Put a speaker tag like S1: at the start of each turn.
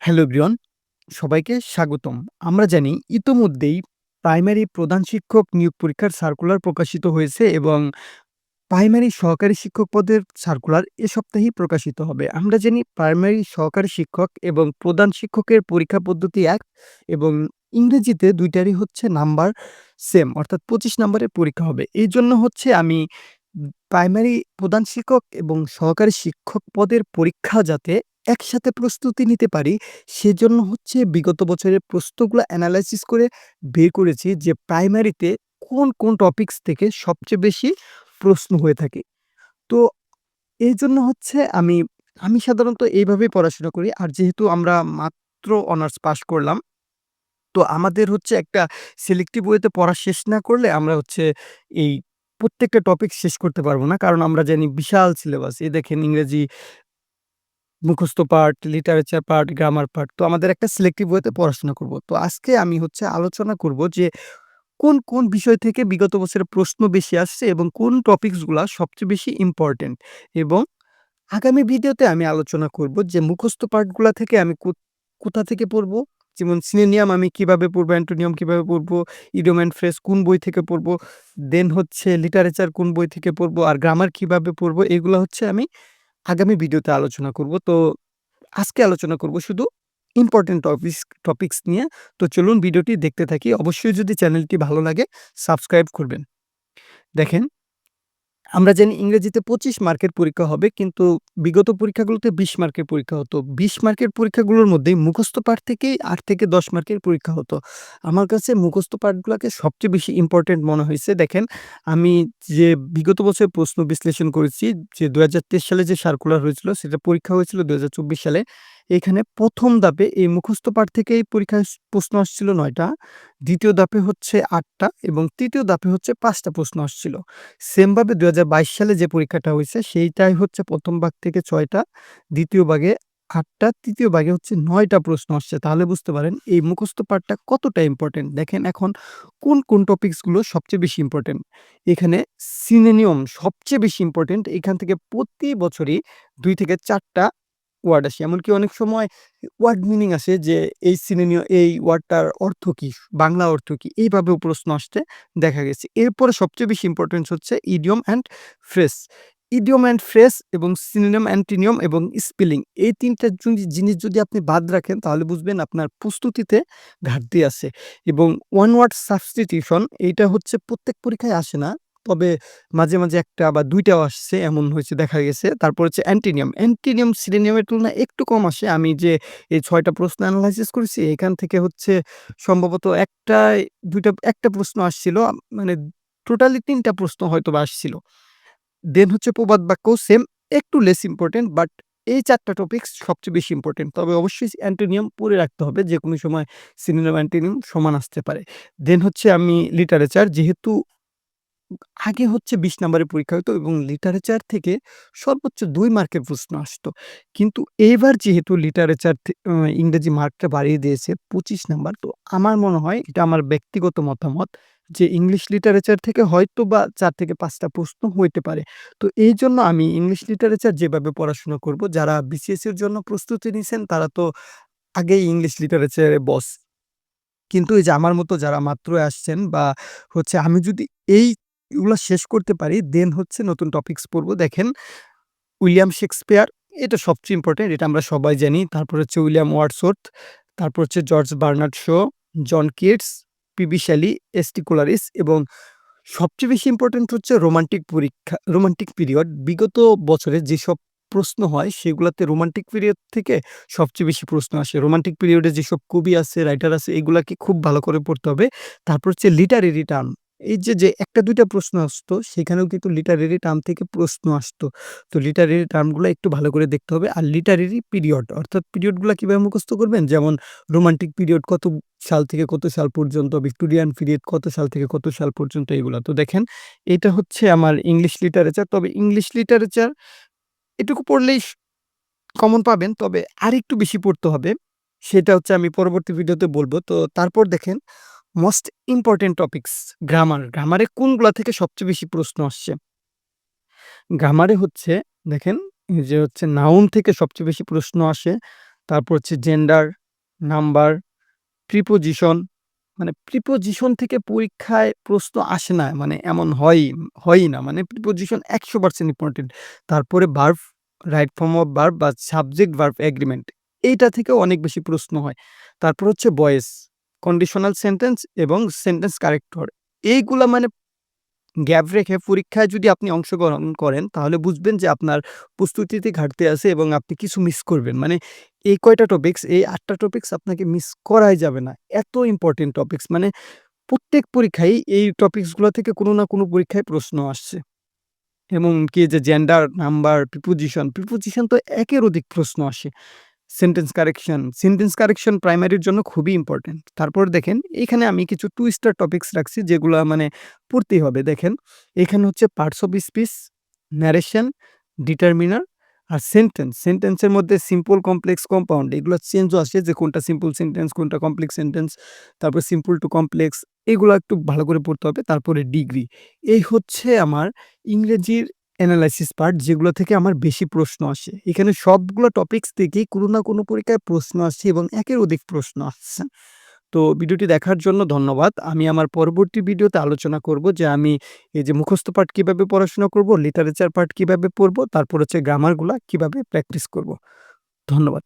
S1: Hello everyone, সবাইকে স্বাগতম। আমরা জানি ইতোমধ্যেই প্রাইমারি প্রধান শিক্ষক নিয়োগ পরীক্ষার সার্কুলার প্রকাশিত হয়েছে এবং প্রাইমারি সহকারী শিক্ষক পদের সার্কুলার এ সপ্তাহেই প্রকাশিত হবে। আমরা জানি প্রাইমারি সহকারী শিক্ষক এবং প্রধান শিক্ষকের পরীক্ষা পদ্ধতি এক এবং ইংরেজিতে দুইটারই হচ্ছে নাম্বার সেম অর্থাৎ ২৫ নাম্বারের পরীক্ষা হবে। এই জন্য হচ্ছে আমি প্রাইমারি প্রধান শিক্ষক এবং সহকারী শিক্ষক পদের পরীক্ষা যাতে একসাথে প্রস্তুতি নিতে পারি, সেজন্য হচ্ছে বিগত বছরের প্রশ্নগুলা অ্যানালাইসিস করে বের করেছি যে প্রাইমারিতে কোন, কোন টপিকস থেকে সবচেয়ে বেশি প্রশ্ন হয়ে থাকে। তো এই জন্য হচ্ছে আমি, আমি সাধারণত এইভাবেই পড়াশোনা করি। আর যেহেতু আমরা মাত্র অনার্স পাস করলাম, তো আমাদের হচ্ছে একটা সিলেক্টিভ ওয়েতে পড়া শেষ না করলে আমরা হচ্ছে এই প্রত্যেকটা টপিক শেষ করতে পারব না। কারণ আমরা জানি বিশাল সিলেবাস। এ দেখেন ইংরেজি মুখস্থ part, literature part, grammar part. তো আমাদের একটা সিলেক্টিভ ওয়েতে পড়াশোনা করব। তো আজকে আমি হচ্ছে আলোচনা করব যে কোন, কোন বিষয় থেকে বিগত বছরের প্রশ্ন বেশি আসছে এবং কোন টপিকসগুলা সবচেয়ে বেশি ইম্পোর্টেন্ট এবং আগামী ভিডিওতে আমি আলোচনা করব যে মুখস্থ পার্টগুলো থেকে আমি কোথা থেকে পড়ব? যেমন সিনেনিয়াম আমি কীভাবে পড়ব, অ্যান্টোনিয়াম কীভাবে পড়ব, ইডিয়ম অ্যান্ড ফ্রেজ কোন বই থেকে পড়ব, দেন হচ্ছে লিটারেচার কোন বই থেকে পড়ব, আর গ্রামার কীভাবে পড়ব, এগুলা হচ্ছে আমি আগামী ভিডিওতে আলোচনা করব। তো আজকে আলোচনা করব শুধু ইম্পোর্টেন্ট টপিস টপিকস নিয়ে। তো চলুন ভিডিওটি দেখতে থাকি। অবশ্যই যদি চ্যানেলটি ভালো লাগে সাবস্ক্রাইব করবেন। দেখেন আমরা জানি ইংরেজিতে ২৫ মার্কের পরীক্ষা হবে, কিন্তু বিগত পরীক্ষাগুলোতে ২০ মার্কের পরীক্ষা হতো। ২০ মার্কের পরীক্ষাগুলোর মধ্যেই মুখস্থ পাঠ থেকেই আট থেকে ১০ মার্কের পরীক্ষা হতো। আমার কাছে মুখস্থ পাঠগুলোকে সবচেয়ে বেশি ইম্পোর্টেন্ট মনে হয়েছে দেখেন, আমি যে বিগত বছরের প্রশ্ন বিশ্লেষণ করেছি, যে ২০২৩ সালে যে সার্কুলার হয়েছিল, সেটা পরীক্ষা হয়েছিল ২০২৪ সালে। এখানে প্রথম ধাপে এই মুখস্থ পাঠ থেকেই পরীক্ষায় প্রশ্ন আসছিল ৯ টা, ২য় ধাপে হচ্ছে আটটা এবং তৃতীয় ধাপে হচ্ছে পাঁচটা প্রশ্ন আসছিল। সেমভাবে ২০২২ সালে যে পরীক্ষাটা হয়েছে সেইটাই হচ্ছে প্রথম ভাগ থেকে ছয়টা দ্বিতীয় ভাগে আটটা তৃতীয় ভাগে হচ্ছে নয়টা প্রশ্ন আসছে। তাহলে বুঝতে পারেন এই মুখস্থ পাঠটা কতটা ইম্পর্টেন্ট দেখেন এখন কোন, কোন টপিকসগুলো সবচেয়ে বেশি ইম্পর্টেন্ট এখানে সিনোনিয়াম সবচেয়ে বেশি ইম্পোর্টেন্ট। এখান থেকে প্রতি বছরই দুই থেকে ৪ টা ওয়ার্ড আসে। এমনকি অনেক সময় ওয়ার্ড মিনিং আসে যে এই সিনোনিয়া এই ওয়ার্ডটার অর্থ কি? বাংলা অর্থ কি? এইভাবেও প্রশ্ন আসতে দেখা গেছে। এরপরে সবচেয়ে বেশি ইম্পোর্টেন্স হচ্ছে idiom and phrase. Idiom and phrase এবং সিনোনিয়াম, অ্যান্টিনিয়ম এবং স্পেলিং এই ৩ টা যদি জিনিস যদি আপনি বাদ রাখেন তাহলে বুঝবেন আপনার প্রস্তুতিতে ঘাটতি আছে এবং ওয়ান ওয়ার্ড সাবস্টিটিউশন এইটা হচ্ছে প্রত্যেক পরীক্ষায় আসে না। তবে মাঝে, মাঝে ১ টা বা ২ টাও আসছে এমন হয়েছে দেখা গেছে। তারপর হচ্ছে অ্যান্টিনিয়াম। অ্যান্টিনিয়াম সিনোনিয়ামের তুলনায় একটু কম আসে। আমি যে এই ৬ টা প্রশ্ন এনালাইসিস করেছি এখান থেকে হচ্ছে সম্ভবত ১ টায় ২ টা ১ টা প্রশ্ন আসছিল। মানে টোটালি ৩ টা প্রশ্ন হয়তোবা আসছিল। দেন হচ্ছে প্রবাদ বাক্য সেম একটু লেস ইম্পোর্টেন্ট বাট এই ৪ টা টপিকস সবচেয়ে বেশি ইম্পোর্টেন্ট। তবে অবশ্যই অ্যান্টোনিয়াম পড়ে রাখতে হবে। যেকোনো সময় সিনোনিয়াম, অ্যান্টোনিয়াম সমান আসতে পারে। দেন হচ্ছে আমি লিটারেচার যেহেতু আগে হচ্ছে ২০ নাম্বারের পরীক্ষা হতো এবং লিটারেচার থেকে সর্বোচ্চ দুই মার্কের প্রশ্ন আসতো। কিন্তু এবার যেহেতু লিটারেচার ইংরেজি মার্কটা বাড়িয়ে দিয়েছে ২৫ নাম্বার। তো আমার মনে হয় এটা আমার ব্যক্তিগত মতামত যে ইংলিশ লিটারেচার থেকে হয়তো বা চার থেকে পাঁচটা প্রশ্ন হইতে পারে। তো এই জন্য আমি ইংলিশ লিটারেচার যেভাবে পড়াশোনা করব, যারা বিসিএস এর জন্য প্রস্তুতি নিছেন তারা তো আগেই ইংলিশ লিটারেচারে বস। কিন্তু এই যে আমার মতো যারা মাত্র আসছেন বা হচ্ছে আমি যদি এইগুলা শেষ করতে পারি দেন হচ্ছে নতুন টপিকস পড়ব দেখেন উইলিয়াম শেক্সপিয়ার এটা সবচেয়ে ইম্পোর্টেন্ট এটা আমরা সবাই জানি। তারপর হচ্ছে উইলিয়াম ওয়ার্ডসওর্থ, তারপর হচ্ছে George Bernard Shaw, John Keats, P B Shelley S T. Coleridge এবং সবচেয়ে বেশি ইম্পোর্টেন্ট হচ্ছে রোমান্টিক পরীক্ষা রোমান্টিক পিরিয়ড। বিগত বছরে যেসব প্রশ্ন হয় সেগুলাতে রোমান্টিক পিরিয়ড থেকে সবচেয়ে বেশি প্রশ্ন আসে। রোমান্টিক পিরিয়ডে যেসব কবি আছে, রাইটার আছে এগুলাকে খুব ভালো করে পড়তে হবে। তারপর হচ্ছে লিটারেরি টার্ম। এই যে, যে একটা দুইটা প্রশ্ন আসতো সেখানেও কিন্তু লিটারেরি টার্ম থেকে প্রশ্ন আসতো। তো লিটারেরি টার্মগুলো একটু ভালো করে দেখতে হবে। আর লিটারেরি পিরিয়ড অর্থাৎ পিরিয়ডগুলো কীভাবে মুখস্থ করবেন? যেমন রোমান্টিক পিরিয়ড কত সাল থেকে কত সাল পর্যন্ত, ভিক্টোরিয়ান পিরিয়ড কত সাল থেকে কত সাল পর্যন্ত এগুলা। তো দেখেন এটা হচ্ছে আমার ইংলিশ লিটারেচার। তবে ইংলিশ লিটারেচার এটুকু পড়লেই কমন পাবেন। তবে আরেকটু বেশি পড়তে হবে। সেটা হচ্ছে আমি পরবর্তী ভিডিওতে বলব তো তারপর দেখেন মোস্ট ইম্পোর্টেন্ট টপিকস গ্রামার। গ্রামারে কোনগুলা থেকে সবচেয়ে বেশি প্রশ্ন আসছে? গ্রামারে হচ্ছে দেখেন যে হচ্ছে নাউন থেকে সবচেয়ে বেশি প্রশ্ন আসে। তারপর হচ্ছে জেন্ডার, নাম্বার, প্রিপোজিশন মানে প্রিপোজিশন থেকে পরীক্ষায় প্রশ্ন আসে না মানে এমন হয়ই হয়ই না। মানে প্রিপোজিশন একশো পার্সেন্ট ইম্পর্টেন্ট তারপরে verb, right form of verb বা সাবজেক্ট ভার্ব এগ্রিমেন্ট এইটা থেকেও অনেক বেশি প্রশ্ন হয়। তারপর হচ্ছে ভয়েস, কন্ডিশনাল সেন্টেন্স এবং সেন্টেন্স কারেক্টর এইগুলা মানে গ্যাপ রেখে পরীক্ষায় যদি আপনি অংশগ্রহণ করেন তাহলে বুঝবেন যে আপনার প্রস্তুতিতে ঘাটতি আছে এবং আপনি কিছু মিস করবেন। মানে এই কয়টা টপিকস এই ৮ টা টপিকস আপনাকে মিস করাই যাবে না। এত ইম্পর্টেন্ট টপিক্স মানে প্রত্যেক পরীক্ষায় এই টপিকসগুলা থেকে কোনো না কোনো পরীক্ষায় প্রশ্ন আসছে। এমনকি যে জেন্ডার, নাম্বার, প্রিপোজিশন, প্রিপোজিশন তো একের অধিক প্রশ্ন আসে। সেন্টেন্স কারেকশন, সেন্টেন্স কারেকশন প্রাইমারির জন্য খুবই ইম্পোর্টেন্ট। তারপর দেখেন এখানে আমি কিছু টু স্টার টপিক্স রাখছি যেগুলা মানে পড়তেই হবে। দেখেন এখানে হচ্ছে parts of speech, narration, determiner R sentence. সেন্টেন্সের মধ্যে সিম্পল, কমপ্লেক্স, কম্পাউন্ড এগুলো চেঞ্জও আসে যে কোনটা সিম্পল সেন্টেন্স, কোনটা কমপ্লেক্স সেন্টেন্স, তারপর সিম্পল টু কমপ্লেক্স এগুলো একটু ভালো করে পড়তে হবে। তারপরে ডিগ্রি। এই হচ্ছে আমার ইংরেজির এনালাইসিস পার্ট যেগুলো থেকে আমার বেশি প্রশ্ন আসে। এখানে সবগুলো টপিকস থেকেই কোনো না কোনো পরীক্ষায় প্রশ্ন আসছে এবং একের অধিক প্রশ্ন আসছে। তো ভিডিওটি দেখার জন্য ধন্যবাদ। আমি আমার পরবর্তী ভিডিওতে আলোচনা করব যে আমি এই যে মুখস্থ পাঠ কীভাবে পড়াশোনা করব, লিটারেচার পাঠ কীভাবে পড়ব, তারপর হচ্ছে গ্রামারগুলা কীভাবে প্র্যাকটিস করব। ধন্যবাদ।